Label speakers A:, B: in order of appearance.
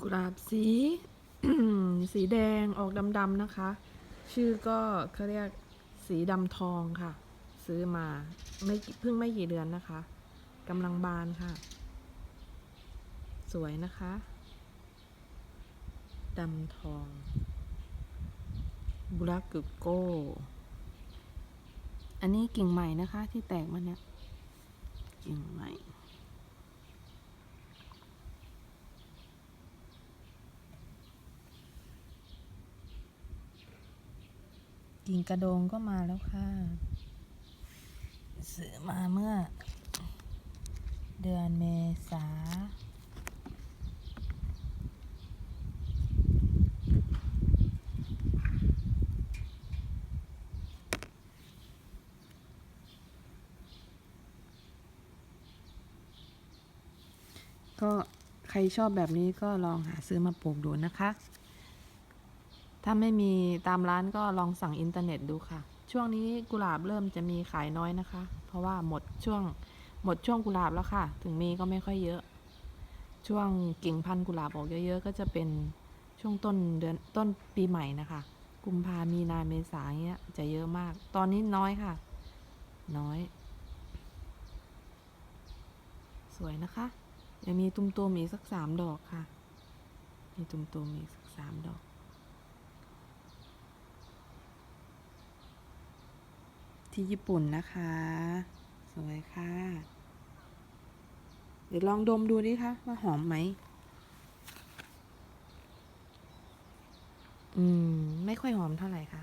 A: กุหลาบสี สีแดงออกดำๆนะคะ ชื่อก็เขาเรียกสีดำทองค่ะ ซื้อมาไม่เพิ่งไม่กี่เดือนนะคะกำลังบานค่ะ สวยนะคะดำทองบุรักกุโก้ อันนี้กิ่งใหม่นะคะที่แตกมาเนี่ยกิ่งใหม่ กิ่งกระโดงก็มาแล้วค่ะซื้อมาเมื่อ เดือนเมษาก็ใครชอบแบบนี้ก็ลองหาซื้อมาปลูกดูนะคะ ถ้าไม่มีตามร้านก็ลองสั่งอินเทอร์เน็ตดูค่ะ ช่วงนี้กุหลาบเริ่มจะมีขายน้อยนะคะ เพราะว่าหมดช่วงหมดช่วงกุหลาบแล้วค่ะ ถึงมีก็ไม่ค่อยเยอะ ช่วงกิ่งพันธุ์กุหลาบออกเยอะๆ ก็จะเป็นช่วงต้นเดือนต้นปีใหม่นะคะ กุมภามีนาเมษาเงี้ยจะเยอะมาก ตอนนี้น้อยค่ะ น้อย สวยนะคะยังมีตุ้มตัวมีสักสามดอกค่ะ มีตุ้มตัวมีสักสามดอก ที่ญี่ปุ่นนะคะ สวยค่ะ เดี๋ยวลองดมดูดิคะว่าหอมไหม อืม ไม่ค่อยหอมเท่าไหร่ค่ะ